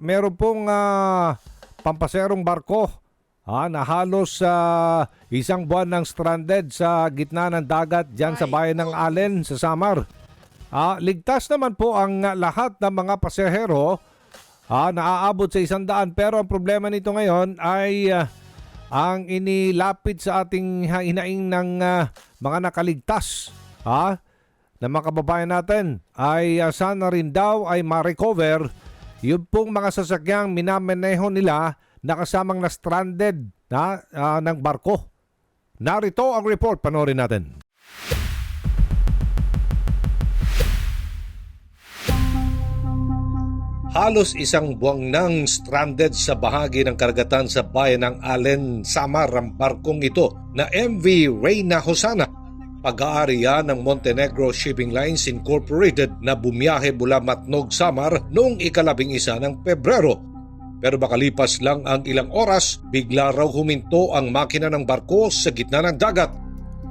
meron pong ah, pampaserong barko ah, na halos ah, isang buwan ng stranded sa gitna ng dagat dyan sa bayan ng Allen sa Samar. Ah, ligtas naman po ang ah, lahat ng mga pasahero ah, naaabot sa isang daan pero ang problema nito ngayon ay ah, ang inilapit sa ating hinaing ng ah, mga nakaligtas ah, na mga kababayan natin ay ah, sana rin daw ay ma-recover yung pong mga sasakyang minamaneho nila na kasamang na stranded na ah, ng barko. Narito ang report, panoorin natin. Halos isang buwang nang stranded sa bahagi ng karagatan sa bayan ng Allen, Samar ang barkong ito na MV Reina Hosana. Pag-aari yan ng Montenegro Shipping Lines Incorporated na bumiyahe mula Matnog, Samar noong ikalabing isa ng Pebrero. Pero makalipas lang ang ilang oras, bigla raw huminto ang makina ng barko sa gitna ng dagat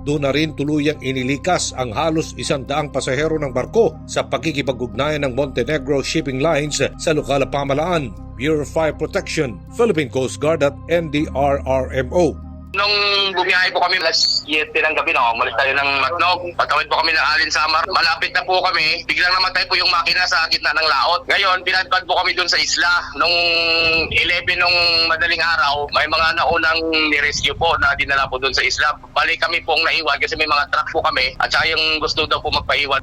doon na rin tuluyang inilikas ang halos isang daang pasahero ng barko sa pagkikipag-ugnayan ng Montenegro Shipping Lines sa lokal na pamalaan, Bureau of Fire Protection, Philippine Coast Guard at NDRRMO. Nung bumiyahe po kami alas 7 ng gabi, no, umalis tayo ng Matnog. Patawid po kami ng Alin Samar. Malapit na po kami. Biglang namatay po yung makina sa gitna ng laot. Ngayon, pinadpad po kami dun sa isla. Nung 11 nung madaling araw, may mga naunang ni-rescue po na dinala po dun sa isla. Balik kami pong naiwan kasi may mga truck po kami at saka yung gusto daw po magpaiwan.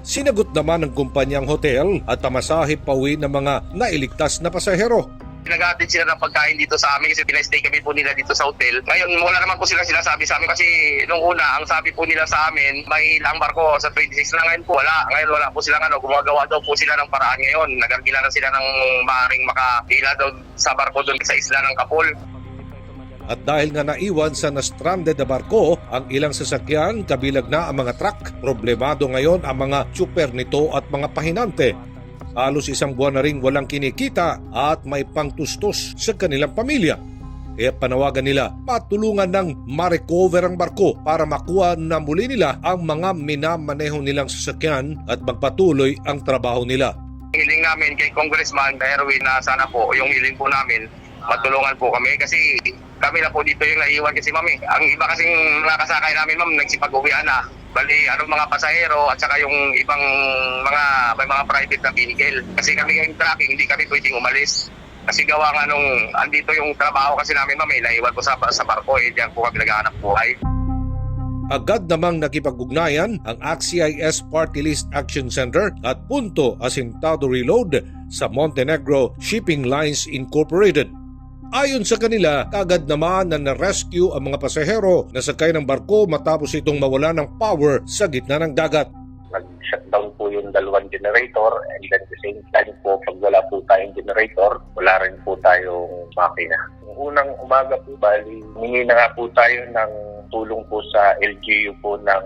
Sinagot naman ng kumpanyang hotel at pamasahe pauwi ng mga nailigtas na pasahero. Nag-attend sila ng pagkain dito sa amin kasi pinastay kami po nila dito sa hotel. Ngayon, wala naman po sila sinasabi sa amin kasi nung una, ang sabi po nila sa amin, may ilang barko sa 26 na ngayon po. Wala. Ngayon wala po sila ano, gumagawa daw po sila ng paraan ngayon. Nagagila na sila ng maaaring makahila daw sa barko doon sa isla ng Kapul. At dahil nga naiwan sa na-stranded na barko, ang ilang sasakyan, kabilag na ang mga truck, problemado ngayon ang mga super nito at mga pahinante. Halos isang buwan na rin walang kinikita at may pangtustos sa kanilang pamilya. Kaya panawagan nila matulungan ng ma-recover ang barko para makuha na muli nila ang mga minamaneho nilang sasakyan at magpatuloy ang trabaho nila. Hiling namin kay Congressman Erwin na sana po, yung hiling po namin, matulungan po kami kasi kami na po dito yung naiwan kasi mami. Ang iba kasing mga kasakay namin ma'am, nagsipag-uwian na. Bali, ano mga pasahero at saka yung ibang mga may mga private na vehicle. Kasi kami yung tracking, hindi kami pwedeng umalis. Kasi gawa nga nung andito yung trabaho kasi namin mami, naiwan ko sa, sa barko eh, diyan po kami naghahanap buhay. Agad namang nakipag-ugnayan ang ACT-CIS Party List Action Center at Punto Asintado Reload sa Montenegro Shipping Lines Incorporated. Ayon sa kanila, kagad naman na na-rescue ang mga pasahero na sakay ng barko matapos itong mawala ng power sa gitna ng dagat. nag-shutdown po yung dalawang generator and then the same time po pag wala po tayong generator, wala rin po tayong makina. Yung unang umaga po, bali, humingi na nga po tayo ng tulong po sa LGU po ng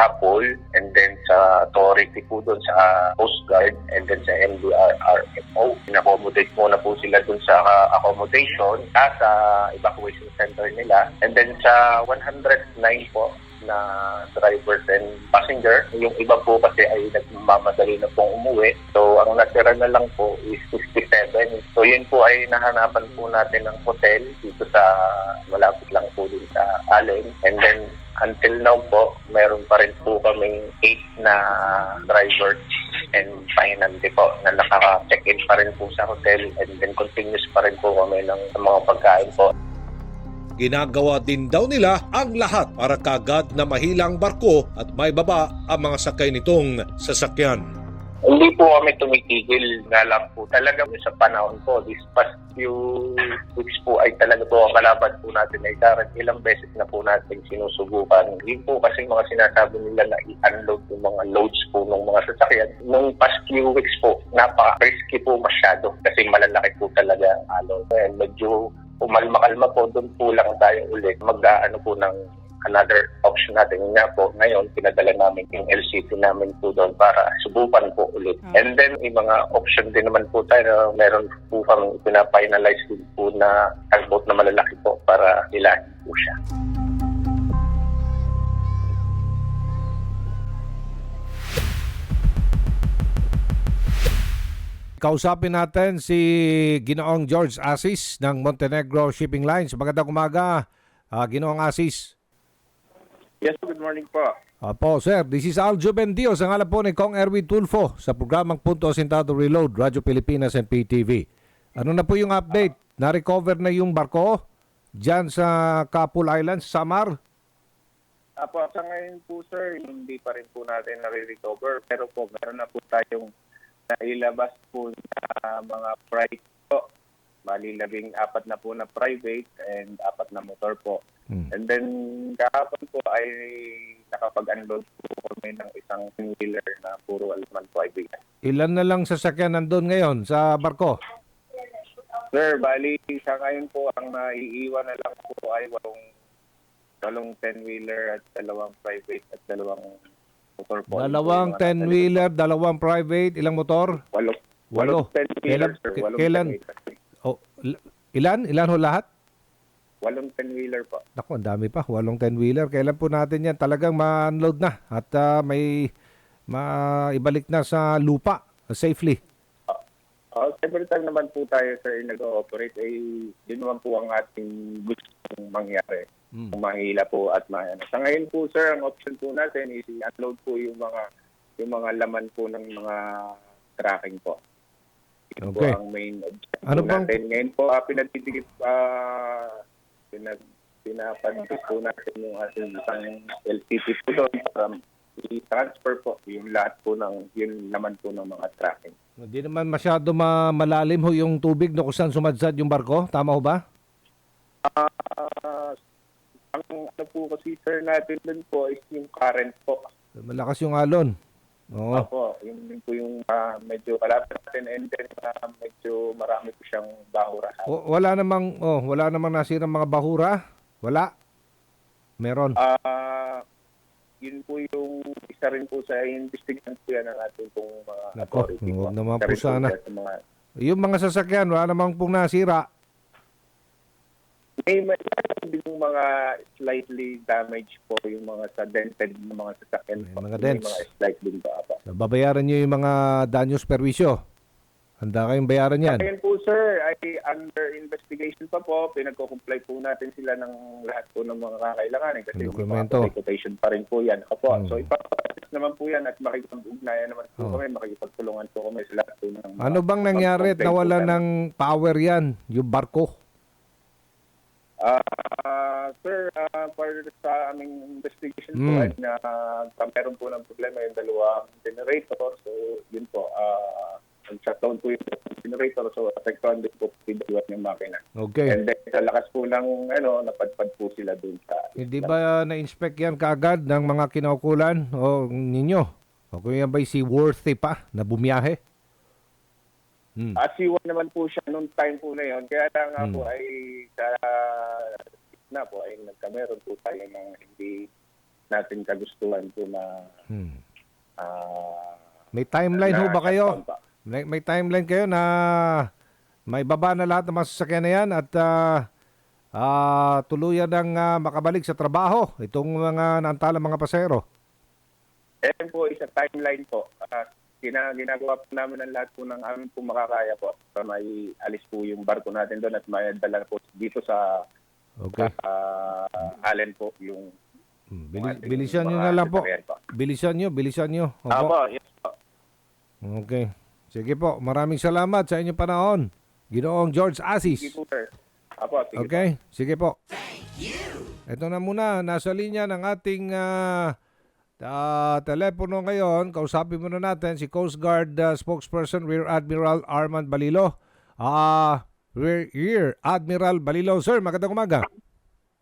Hapol and then sa authority po doon sa Coast Guard and then sa MDRRMO. In-accommodate muna po sila doon sa uh, accommodation at sa evacuation center nila. And then sa 109 po na drivers and passenger. Yung iba po kasi ay nagmamadali na pong umuwi. So, ang natira na lang po is 57. So, yun po ay nahanapan po natin ng hotel dito sa malapit lang po din sa Allen. And then, until now po, meron pa rin po kaming 8 na driver and finance po na nakaka-check-in pa rin po sa hotel and then continuous pa rin po kami ng mga pagkain po. Ginagawa din daw nila ang lahat para kagad na mahilang barko at may baba ang mga sakay nitong sasakyan. Hindi po kami tumitigil nga lang po. Talaga sa panahon po, this past few weeks po ay talaga po ang kalaban po natin ay karang ilang beses na po natin sinusubukan. Hindi po kasi mga sinasabi nila na i-unload yung mga loads po ng mga sasakyan. Nung past few weeks po, napaka-risky po masyado kasi malalaki po talaga ang alon. Medyo umalma-kalma po, doon po lang tayo ulit. Mag-ano po ng another option natin nga po ngayon pinadala namin yung LCT namin po doon para subukan po ulit. And then yung mga option din naman po tayo na meron po kami pinafinalize din po na tugboat na malalaki po para hilahin po siya. Kausapin natin si Ginoong George Asis ng Montenegro Shipping Lines. Magandang umaga, ah, Ginoong Asis. Yes, good morning po. Apo, sir. This is Aljo Bendio sa ngalan po ni Kong Erwin Tulfo sa programang Punto Asintado Reload, Radyo Pilipinas and PTV. Ano na po yung update? Na-recover na yung barko dyan sa Kapul Islands, Samar? Apo, sa ngayon po sir, hindi pa rin po natin nare-recover. Pero po, meron na po tayong nailabas po na mga private po. Bali, labing apat na po na private and apat na motor po. Hmm. And then, kahapon po ay nakapag-unload po kami ng isang wheeler na puro alaman po ay bigas. Ilan na lang sasakyan nandun ngayon sa barko? Sir, bali, sa ngayon po, ang naiiwan na lang po ay walong walong 10-wheeler at dalawang private at dalawang motor po. Dalawang Yung mga nasa 10-wheeler, dalawang private, ilang motor? Walo. Walo. Walong 10 wheeler, Kailan- kailan? 10 wheeler. Oh, il- ilan? Ilan ho lahat? Walong 10 wheeler po. Naku, ang dami pa. Walong 10-wheeler. Kailan po natin yan talagang ma-unload na at ah, may maibalik na sa lupa uh, safely. Uh, every time naman po tayo sir nag-ooperate, ay yun naman po ang ating gustong mangyari. Mm. Kung mahila po at maano. Sa ngayon po sir, ang option po natin is i-unload po yung mga yung mga laman po ng mga tracking po. Okay. po ang main objective Ano bang- natin. Ngayon po, uh, pinagtitigit, uh, pinag, pinapadikit po natin yung ating isang LCT po doon para i-transfer po yung lahat po ng, yung laman po ng mga tracking. Hindi naman masyado ma- malalim ho yung tubig no kung saan sumadsad yung barko. Tama ho ba? Ah, ang ano po kasi sir natin dun po is yung current po. Malakas yung alon. Oo. Opo, yun din po yung ah, medyo kalapit natin and then ah, medyo marami po siyang bahura. W- wala namang oh, wala namang nasirang mga bahura. Wala. Meron. Ah, yun po yung isa rin po sa investigation po yan ng ating pong mga Nako, authority huwag po. naman Isa po rin sana. yan sa mga, Yung mga sasakyan, wala namang pong nasira. may may mga slightly damaged po yung mga sa dented ng mga sasakyan May po. mga May dents. mga slight din po. Apo. Babayaran nyo yung mga danyos perwisyo. Handa kayong bayaran yan. Ngayon po sir, ay under investigation pa po. Pinagko-comply po natin sila ng lahat po ng mga kakailanganin kasi Yung may dokumento. mga quotation pa rin po yan. Opo. Hmm. So ipapasis naman po yan at makikipag-ugnayan naman po Oh. kami, makikipagtulungan po kami sa lahat po ng mga Ano bang nangyari at nawala ng power yan, yung barko? Ah, sir, ah, para sa aming investigation po Hmm. ay na uh, meron po ng problema yung dalawang generator. So, yun po, ah, nag-shutdown po yung generator. So, affectuhan din po yung dalawa yung makina. Okay. And then, sa lakas po ng, ano, napadpad po sila dun sa... Hindi ba na-inspect yan kaagad ng mga kinaukulan o ninyo? O kung yan ba'y si worthy pa na bumiyahe? Hmm. As iwan naman po siya nung time po na yun. Kaya lang nga Hmm. po ay sa na po ay nagkameron po tayo ng hindi natin kagustuhan po na Hmm. ah, May timeline ho na ba kayo? pa. May, may timeline kayo na may baba na lahat ng mga sasakyan na yan at ah, ah, tuluyan ng ah, makabalik sa trabaho itong mga naantala mga pasero. Ayan po, isa timeline po. Uh, gina, ginagawa po namin ang lahat po ng amin po makakaya po para may alis po yung barko natin doon at may dala po dito sa Okay. ah, Allen po yung Hmm, ating bilisan nyo na lang po. po. Bilisan nyo, bilisan nyo. Opo. Apo, yes po. Okay. Sige po, maraming salamat sa inyong panahon. Ginoong George Asis. Sige po, sir. Apo, sige po. Okay, sige po. Ito na muna, nasa linya ng ating ah, ah, telepono ngayon. Kausapin muna natin si Coast Guard ah, spokesperson Rear Admiral Armand Balilo. Ah, Rear, Rear Admiral Balilo. Sir, magandang umaga.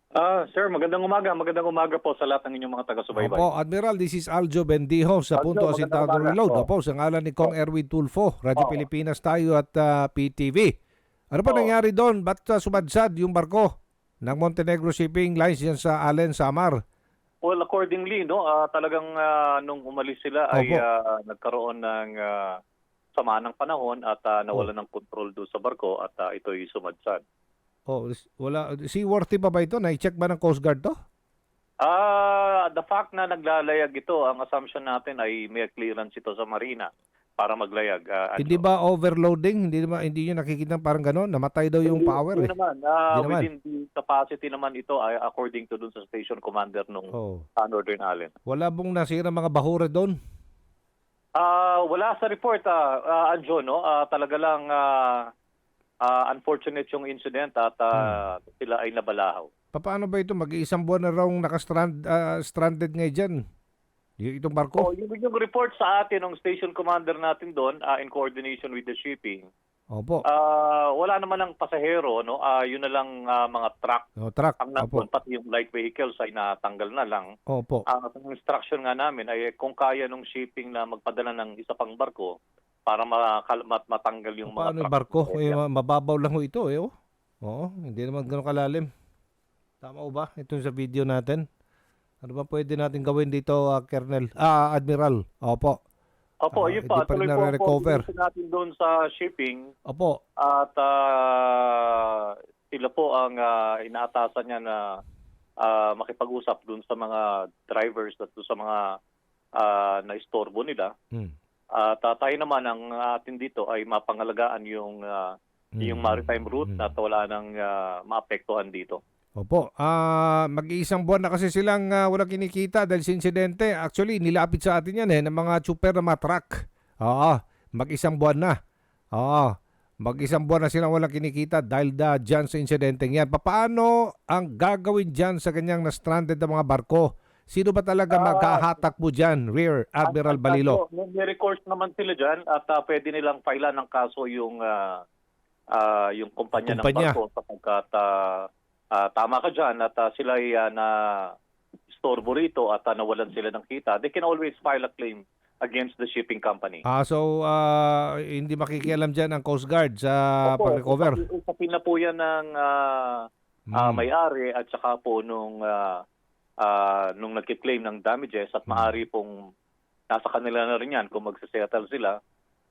Ah, sir, magandang umaga. Magandang umaga po sa lahat ng inyong mga taga-subaybay. Opo, Admiral, this is Aljo Bendijo sa Aljo, Punto Asintado Reload. po. Opo, sa ngalan ni Kong Erwin Tulfo, Radyo Oo. Pilipinas tayo at ah, PTV. Ano pa nangyari doon? Ba't ah, sumadsad yung barko ng Montenegro Shipping Lines yan sa Allen, Samar? Well, accordingly, no, ah, talagang ah, nung umalis sila ay Opo. ah, nagkaroon ng ah, sama ng panahon at ah, nawala ng control doon sa barko at ah, ito'y sumadsad. Oh, wala seaworthy pa ba ito? Na-check ba ng Coast Guard to? Ah, the fact na naglalayag ito, ang assumption natin ay may clearance ito sa marina. Para maglayag. ah, Hindi ba overloading? Hindi ba hindi niyo nakikita parang gano'n? Namatay daw yung Hindi- power hindi eh. naman. Ah, Hindi naman. within the capacity naman ito ay according to dun sa station commander nung Oh. ah, Northern Ireland. Wala bong nasira mga bahura doon? Ah, wala sa report ah, ah, Anjo, no? Ah, talaga lang ah, ah, unfortunate yung incident at ah, sila ay nabalahaw. Paano ba ito? Mag-iisang buwan na raw nakastrand, ah, stranded ngayon dyan. Yung itong barko? Oh, yung, yung report sa atin ng station commander natin doon ah, in coordination with the shipping. Opo. Ah, wala naman ang pasahero, no? Ah, yun na lang ah, mga truck No, truck. ang nandun, pati yung light vehicles ay natanggal na lang. Opo. Ang ang instruction nga namin ay kung kaya nung shipping na magpadala ng isa pang barko para makal- mat- matanggal yung mga Paano truck. barko? Eh, ma- mababaw lang ho ito eh. Oh. Oo, hindi naman ganun kalalim. Tama ba? Ito sa video natin. Ano ba pwede natin gawin dito, ah, Colonel? Ah, Admiral. Opo. Opo, Ah, yun pa. Tuloy po nare-recover. coordination natin doon sa shipping Opo. at ah, sila po ang ah, inaatasan niya na ah, makipag-usap doon sa mga drivers at doon sa mga ah, na-istorbo nila. Hmm. At ah, tayo naman ang atin dito ay mapangalagaan yung ah, yung Hmm. maritime route Hmm. at wala nang ah, maapektuhan dito. Opo. Ah, mag-iisang buwan na kasi silang ah, walang kinikita dahil sa insidente. Actually, nilapit sa atin yan eh, ng mga super na mga truck. Oo. Mag-isang buwan na. Oo. Mag-isang buwan na silang walang kinikita dahil da dyan sa insidente yan. Paano ang gagawin dyan sa kanyang na-stranded na mga barko? Sino ba talaga Ah, maghahatak po dyan, Rear Admiral at- Balilo? at, May may recourse naman sila dyan at ah, pwede nilang failan ng kaso yung ah, ah, yung kumpanya, Kumpanya. ng barko sapagkat ah, ah, tama ka dyan at ah, sila ay ah, na istorbo rito at ah, nawalan sila ng kita. They can always file a claim against the shipping company. Ah, so ah, hindi makikialam dyan ang Coast Guard sa Opo, pag-recover? usapin- na po yan ng ah, Hmm. may-ari at saka po nung ah, ah, nung nagki-claim ng damages at Hmm. maari pong nasa kanila na rin yan kung magsisettle sila.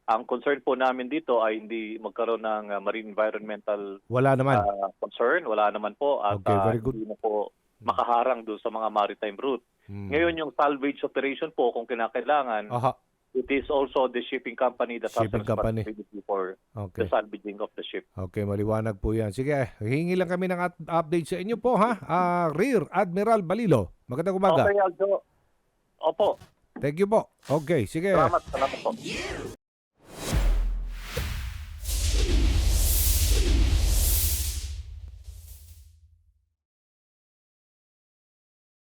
Ang concern po namin dito ay hindi magkaroon ng ah, marine environmental Wala naman. ah, concern. Wala naman po. At Okay, ah, very good. hindi na po makaharang doon sa mga maritime route. Hmm. Ngayon yung salvage operation po kung kinakailangan, Aha. it is also the shipping company that Shipping has company. for Okay. the salvaging of the ship. Okay, maliwanag po yan. Sige, hingi lang kami ng at- update sa inyo po ha. Ah, Rear Admiral Balilo. Magandang umaga. Okay, Aldo. Opo. Thank you po. Okay, sige. Salamat, salamat po.